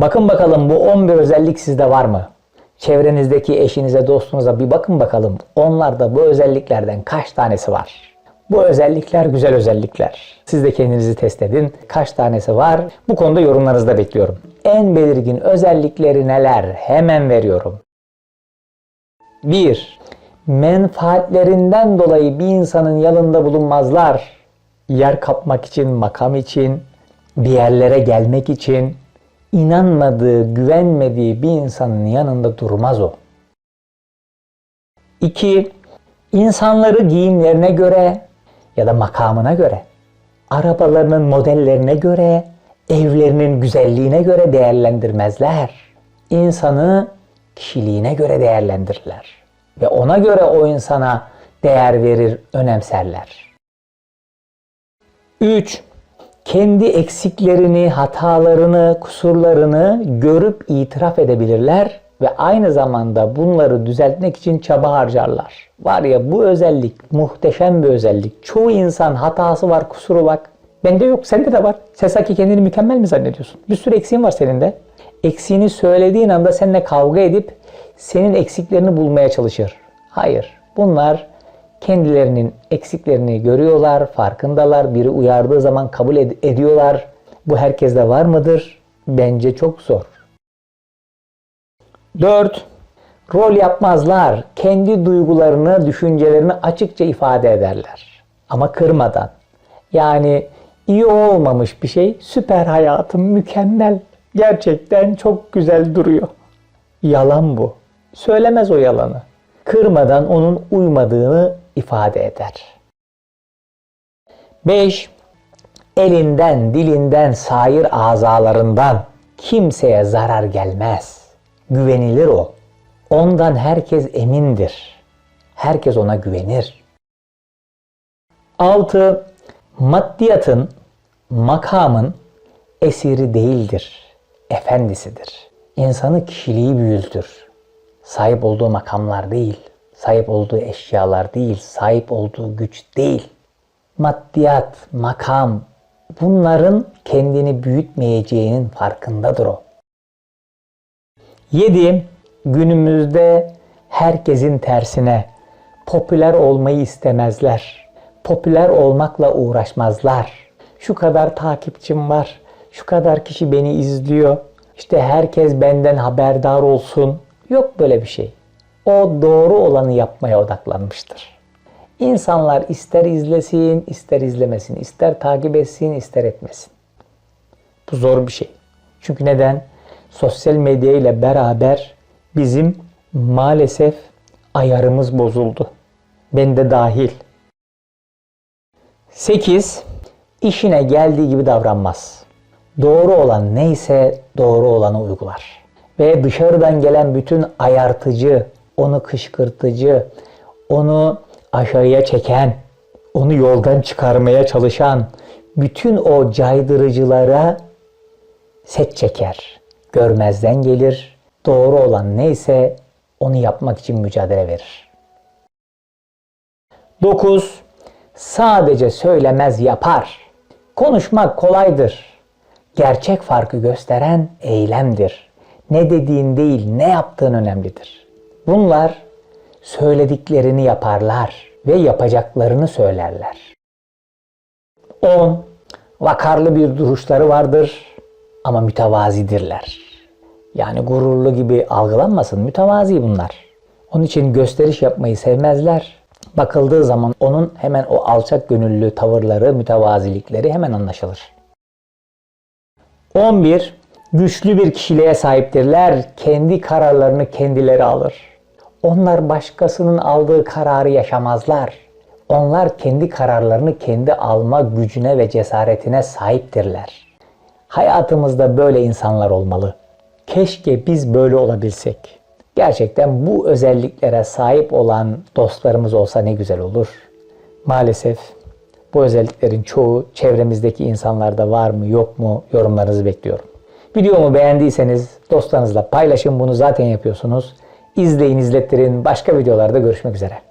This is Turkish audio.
Bakın bakalım bu 11 özellik sizde var mı? Çevrenizdeki eşinize, dostunuza bir bakın bakalım. Onlarda bu özelliklerden kaç tanesi var? Bu özellikler güzel özellikler. Siz de kendinizi test edin. Kaç tanesi var? Bu konuda yorumlarınızı da bekliyorum. En belirgin özellikleri neler? Hemen veriyorum. 1. Menfaatlerinden dolayı bir insanın yanında bulunmazlar. Yer kapmak için, makam için, bir yerlere gelmek için inanmadığı, güvenmediği bir insanın yanında durmaz o. 2. İnsanları giyimlerine göre ya da makamına göre, arabalarının modellerine göre, evlerinin güzelliğine göre değerlendirmezler. İnsanı kişiliğine göre değerlendirirler ve ona göre o insana değer verir, önemserler. 3. Kendi eksiklerini, hatalarını, kusurlarını görüp itiraf edebilirler ve aynı zamanda bunları düzeltmek için çaba harcarlar. Var ya bu özellik muhteşem bir özellik. Çoğu insan hatası var, kusuru bak. Bende yok, sende de var. Sen sanki kendini mükemmel mi zannediyorsun? Bir sürü eksiğin var senin de. Eksiğini söylediğin anda seninle kavga edip senin eksiklerini bulmaya çalışır. Hayır, bunlar kendilerinin eksiklerini görüyorlar, farkındalar. Biri uyardığı zaman kabul ed- ediyorlar. Bu herkeste var mıdır? Bence çok zor. 4. Rol yapmazlar. Kendi duygularını, düşüncelerini açıkça ifade ederler. Ama kırmadan. Yani iyi olmamış bir şey, süper hayatım, mükemmel. Gerçekten çok güzel duruyor. Yalan bu. Söylemez o yalanı. Kırmadan onun uymadığını ifade eder. 5. Elinden, dilinden, sair azalarından kimseye zarar gelmez. Güvenilir o. Ondan herkes emindir. Herkes ona güvenir. 6. Maddiyatın, makamın esiri değildir. Efendisidir. İnsanı kişiliği büyütür. Sahip olduğu makamlar değil, sahip olduğu eşyalar değil, sahip olduğu güç değil. Maddiyat, makam bunların kendini büyütmeyeceğinin farkındadır o. 7. Günümüzde herkesin tersine popüler olmayı istemezler. Popüler olmakla uğraşmazlar. Şu kadar takipçim var. Şu kadar kişi beni izliyor. İşte herkes benden haberdar olsun. Yok böyle bir şey. O doğru olanı yapmaya odaklanmıştır. İnsanlar ister izlesin, ister izlemesin, ister takip etsin, ister etmesin. Bu zor bir şey. Çünkü neden? Sosyal medya ile beraber bizim maalesef ayarımız bozuldu. Ben de dahil. 8. İşine geldiği gibi davranmaz. Doğru olan neyse doğru olanı uygular. Ve dışarıdan gelen bütün ayartıcı, onu kışkırtıcı, onu aşağıya çeken, onu yoldan çıkarmaya çalışan bütün o caydırıcılara set çeker. Görmezden gelir. Doğru olan neyse onu yapmak için mücadele verir. 9. Sadece söylemez yapar. Konuşmak kolaydır. Gerçek farkı gösteren eylemdir. Ne dediğin değil, ne yaptığın önemlidir. Bunlar söylediklerini yaparlar ve yapacaklarını söylerler. 10. Vakarlı bir duruşları vardır ama mütevazidirler. Yani gururlu gibi algılanmasın, mütevazi bunlar. Onun için gösteriş yapmayı sevmezler. Bakıldığı zaman onun hemen o alçak gönüllü tavırları, mütevazilikleri hemen anlaşılır. 11. Güçlü bir kişiliğe sahiptirler. Kendi kararlarını kendileri alır. Onlar başkasının aldığı kararı yaşamazlar. Onlar kendi kararlarını kendi alma gücüne ve cesaretine sahiptirler. Hayatımızda böyle insanlar olmalı. Keşke biz böyle olabilsek. Gerçekten bu özelliklere sahip olan dostlarımız olsa ne güzel olur. Maalesef bu özelliklerin çoğu çevremizdeki insanlarda var mı yok mu yorumlarınızı bekliyorum. Videomu beğendiyseniz dostlarınızla paylaşın bunu zaten yapıyorsunuz. İzleyin izlettirin başka videolarda görüşmek üzere.